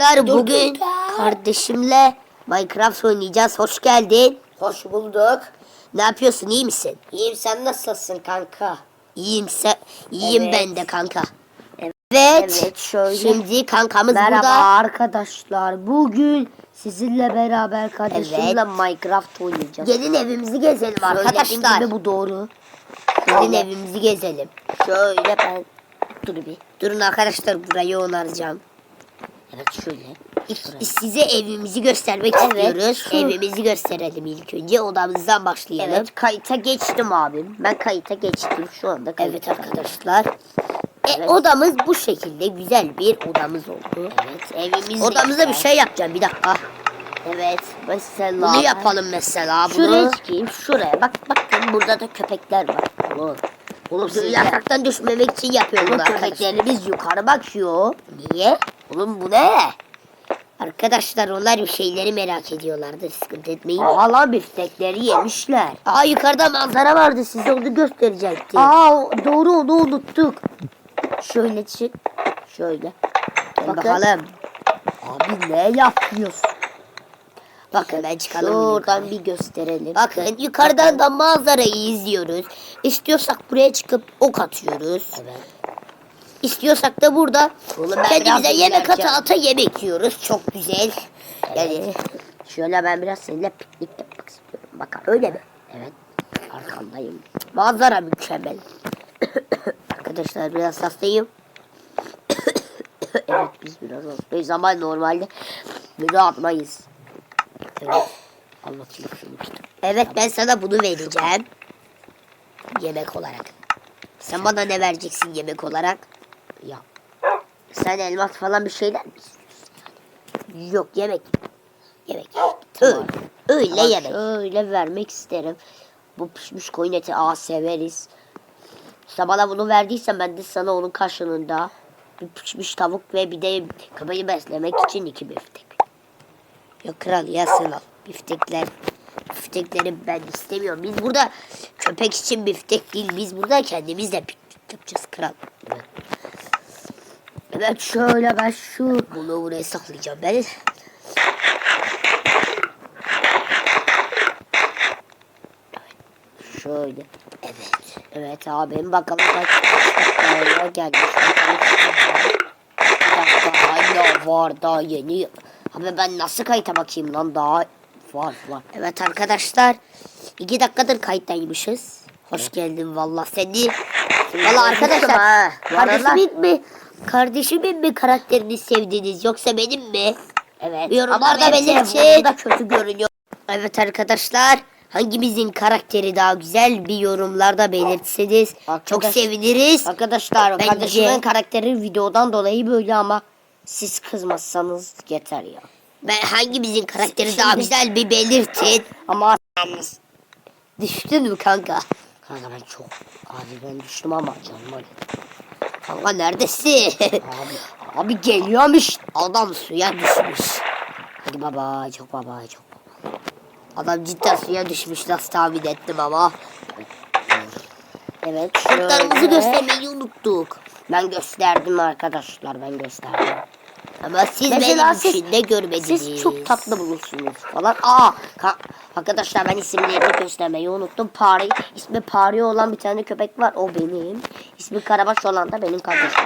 Arkadaşlar bugün kardeşimle Minecraft oynayacağız. Hoş geldin. Hoş bulduk. Ne yapıyorsun? iyi misin? İyiyim sen nasılsın kanka? İyiyim sen. İyiyim Evet. ben de kanka. Evet. Evet. Evet, şöyle. Şimdi kankamız Merhaba burada. arkadaşlar. Bugün sizinle beraber kardeşimle Evet. Minecraft oynayacağız. Gelin evimizi gezelim arkadaşlar. gibi bu doğru. Gelin Şöyle. evimizi gezelim. Şöyle ben dur bir. Durun arkadaşlar burayı onaracağım. Evet şöyle. Biz size evimizi göstermek Evet, istiyoruz. şu- Evimizi gösterelim ilk önce. Odamızdan başlayalım. Evet kayıta geçtim abim. Ben kayıta geçtim şu anda. Evet arkadaşlar. E, Evet. odamız bu şekilde güzel bir odamız oldu. Evet evimiz Odamıza bir güzel. şey yapacağım bir dakika. Evet mesela. Bunu yapalım mesela Şuraya bunu. çıkayım şuraya. Bak bakın burada da köpekler var. Oğlum. Oğlum siz Yataktan düşmemek için yapıyorum köpeklerimiz yukarı bakıyor. Niye? Oğlum bu ne? Arkadaşlar onlar bir şeyleri merak ediyorlardır sıkıntı etmeyin. Aha lan biftekleri yemişler. Aa yukarıda manzara vardı size onu gösterecektim. Aa doğru onu unuttuk. Şöyle çık. Şöyle. Gel bakın. bakalım. Abi ne yapıyorsun? Bakın ben çıkalım. Şuradan yukarı. bir gösterelim. Bakın yukarıdan da manzarayı izliyoruz. İstiyorsak buraya çıkıp ok atıyoruz. Evet. İstiyorsak da burada Oğlum ben kendimize biraz yemek ata ata yemek yiyoruz. Çok güzel. Yani Şöyle ben biraz seninle piknik yapmak istiyorum. Bak öyle mi? Evet. Arkandayım. Manzara mükemmel. Arkadaşlar biraz hastayım. Evet biz biraz hastayız ama normalde bunu atmayız. Evet. Anlatayım şunu işte. Evet ben sana bunu vereceğim. Yemek olarak. Sen bana ne vereceksin yemek olarak? Ya. Sen elmas falan bir şeyler mi istiyorsun? Yok yemek. Yemek. Öyle, öyle yemek. Şöyle vermek isterim. Bu pişmiş koyun eti aa severiz. İşte bana bunu verdiysen ben de sana onun karşılığında bir pişmiş tavuk ve bir de köpeği beslemek için iki biftek. Yok kral ya sen al. Biftekler. Biftekleri ben istemiyorum. Biz burada köpek için biftek değil. Biz burada kendimiz de piknik yapacağız kral. Evet şöyle ben şu Bunu buraya saklayacağım ben. şöyle. Evet. Evet abim bakalım kaç dakikaya gelmiş. Bakalım. Bir dakika hala var daha yeni. Abi ben nasıl kayıta bakayım lan daha var var. Evet arkadaşlar. iki dakikadır kayıttaymışız. Hoş geldin valla seni. Valla arkadaşlar kardeşimin mi kardeşimin mi karakterini sevdiniz yoksa benim mi? Evet. Yorumlarda belirtin. telefonumda kötü görünüyor. Evet arkadaşlar hangimizin karakteri daha güzel bir yorumlarda belirtseniz çok Arkadaş- seviniriz. Arkadaşlar Bence- kardeşimin karakteri videodan dolayı böyle ama siz kızmazsanız yeter ya. Ben hangimizin karakteri daha güzel bir belirtin. Ama Düştün mü kanka? kanka ben çok abi ben düştüm ama canım öyle. Kanka neredesin? Abi, abi geliyormuş. Adam suya düşmüş. Hadi baba çok baba çok baba. Adam cidden suya düşmüş nasıl tahmin ettim ama. Evet Kurtlarımızı göstermeyi unuttuk. Ben gösterdim arkadaşlar ben gösterdim. Ama siz Mesela benim siz- için de görmediniz. Siz çok tatlı bulursunuz falan. Aa ka- arkadaşlar ben isimlerini göstermeyi unuttum. Pari ismi Pari olan bir tane köpek var. O benim. İsmi Karabaş olan da benim kardeşim.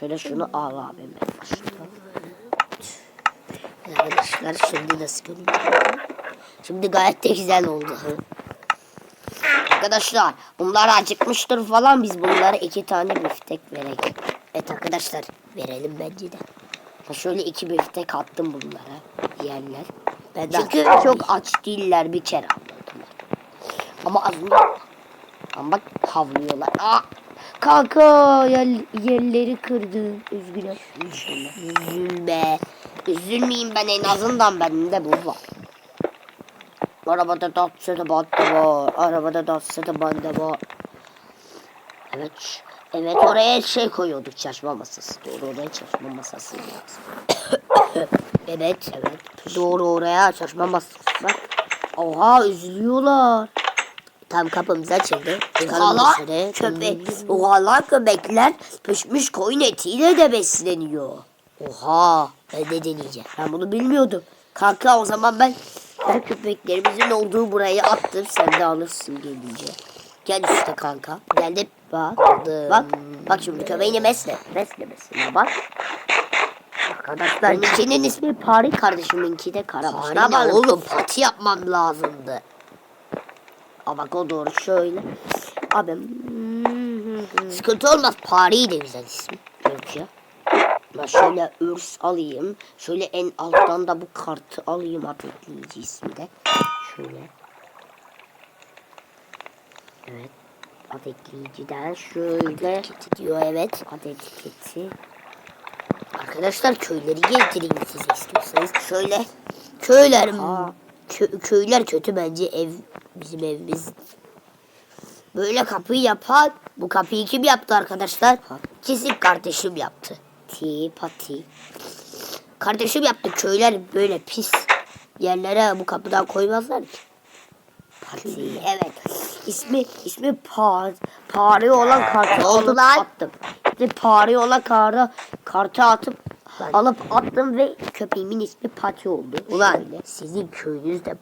Şöyle şunu al abim. ben. Arkadaşlar şimdi nasıl görünüyor? Şimdi gayet de güzel oldu. Arkadaşlar bunlar acıkmıştır falan biz bunlara iki tane biftek verelim. Evet arkadaşlar verelim bence de. Ha, Şöyle iki biftek attım bunlara yerler. Ben Çünkü aç çok aç değiller bir kere anladılar. Ama az önce ama bak havlıyorlar. Aa, kanka yer, yerleri kırdın. Üzgünüm. Üzülme. Üzülmeyeyim ben en azından bende bu var. Arabada datsı da bende var. Arabada datsı da bende var. Evet. Evet oraya şey koyuyorduk çalışma masası. Doğru oraya çalışma masası lazım. Evet. Evet. Doğru oraya çalışma masası var. Oha üzülüyorlar. Tam kapımız açıldı. Çıkalım Oha dışarı. köpek. Oha lan köpekler pişmiş koyun etiyle de besleniyor. Oha. Ben de deneyeceğim. Ben bunu bilmiyordum. Kanka o zaman ben ben köpeklerimizin olduğu buraya attım. Sen de alırsın gelince. Gel işte kanka. Geldim. Bak. Bak. Bak şimdi köpeğini mesle. Mesle mesle. Bak. Arkadaşlar ikinin ismi Pari kardeşiminki de Karabaş. Var oğlum? Pati yapmam lazımdı. Aa bak o doğru şöyle. Abi sıkıntı olmaz. Pari de güzel ismi. Görünce. Ben şöyle örs alayım. Şöyle en alttan da bu kartı alayım atetleyici ismi de. Şöyle. Evet. Atetleyiciden şöyle. diyor evet. Atetleti. Arkadaşlar köyleri getireyim size istiyorsanız. Şöyle. Köyler kö- köyler kötü bence ev bizim evimiz. Böyle kapıyı yapan bu kapıyı kim yaptı arkadaşlar? Kesin kardeşim yaptı. Ti pati. Kardeşim yaptı köyler böyle pis yerlere bu kapıdan koymazlar ki. Pati evet. İsmi ismi par pare olan kartı lan. Attım. İşte pare olan kartı kartı atıp alıp attım ve köpeğimin ismi Pati oldu. Ulan sizin köyünüz de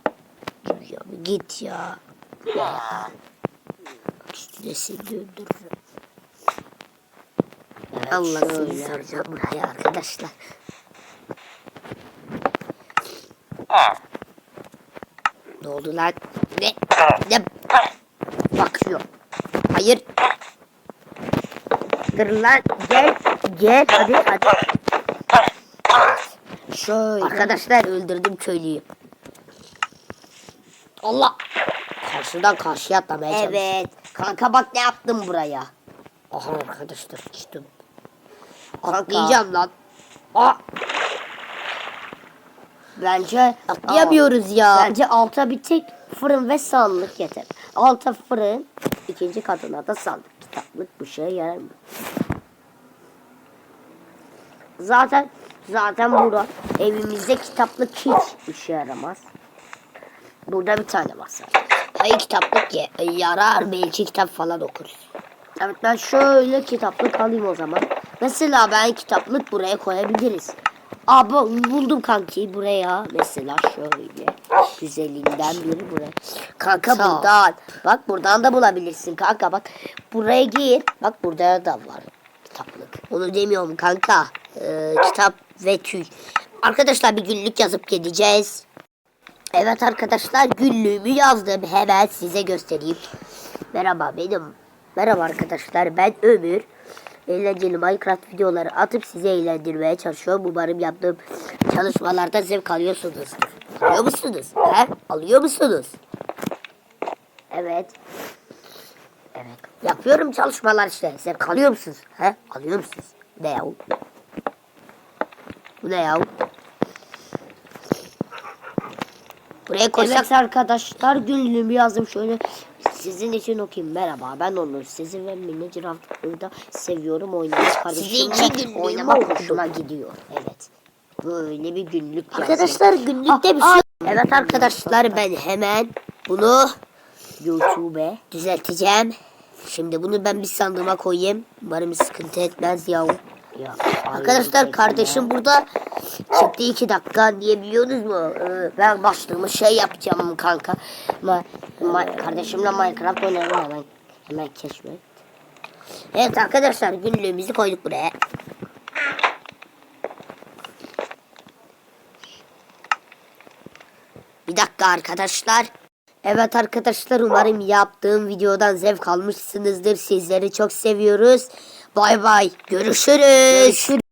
ya, git ya. ya. Üstüne seni öldürürüm. Evet, Allah seni saracağım buraya arkadaşlar. Ne oldu lan? Ne? Ne? Bakıyor. Hayır. Dur lan gel. Gel hadi hadi. Şöyle. Arkadaşlar öldürdüm köylüyü. Allah. Karşıdan karşıya atlamaya çalıştım. Evet. Kanka bak ne yaptım buraya. Aha arkadaşlar düştüm. Atlayacağım lan. Aa. Bence atlayamıyoruz ya. Bence alta bir tek fırın ve sandık yeter. Alta fırın, ikinci katına da sandık. Kitaplık bu şeye yarar mı? Zaten zaten burada evimizde kitaplık hiç işe yaramaz. Burada bir tane masa. Hayır kitaplık ye, yarar belki kitap falan okuruz. Evet ben şöyle kitaplık alayım o zaman. Mesela ben kitaplık buraya koyabiliriz. Abi buldum kanki buraya. Mesela şöyle. Güzelinden biri buraya. Kanka Sağ ol. buradan. Bak buradan da bulabilirsin kanka bak. Buraya gir. Bak burada da var kitaplık. Onu demiyorum kanka. Ee, kitap ve tüy. Arkadaşlar bir günlük yazıp gideceğiz. Evet arkadaşlar günlüğümü yazdım. Hemen size göstereyim. Merhaba benim. Merhaba arkadaşlar ben Ömür. Eğlenceli Minecraft videoları atıp sizi eğlendirmeye çalışıyorum. Umarım yaptığım çalışmalarda zevk alıyorsunuzdur. Alıyor musunuz? He? Alıyor musunuz? Evet. Evet. Yapıyorum çalışmalar işte. Zevk alıyor musunuz? He? Alıyor musunuz? Ne yahu? Bu ne yahu? Buraya koysak... Evet arkadaşlar günlüğümü yazdım şöyle sizin için okuyayım. Merhaba ben Onur. Sizi ve Mini Ciraft'ı da seviyorum. Oynamak Sizin için oynamak hoşuma gidiyor. Evet. Böyle bir günlük yazdım. Arkadaşlar günlükte bir şey Evet arkadaşlar ben hemen bunu YouTube'e düzelteceğim. Şimdi bunu ben bir sandığıma koyayım. Umarım sıkıntı etmez yahu. Arkadaşlar kardeşim burada çıktı iki dakika niye biliyorsunuz mu? Ee, ben başlığımı şey yapacağım kanka. Ma ma kardeşimle Minecraft oynayalım hemen. Hemen keşfet. Evet arkadaşlar günlüğümüzü koyduk buraya. Bir dakika arkadaşlar. Evet arkadaşlar umarım yaptığım videodan zevk almışsınızdır. Sizleri çok seviyoruz. Bay bay. Görüşürüz. Görüşürüz.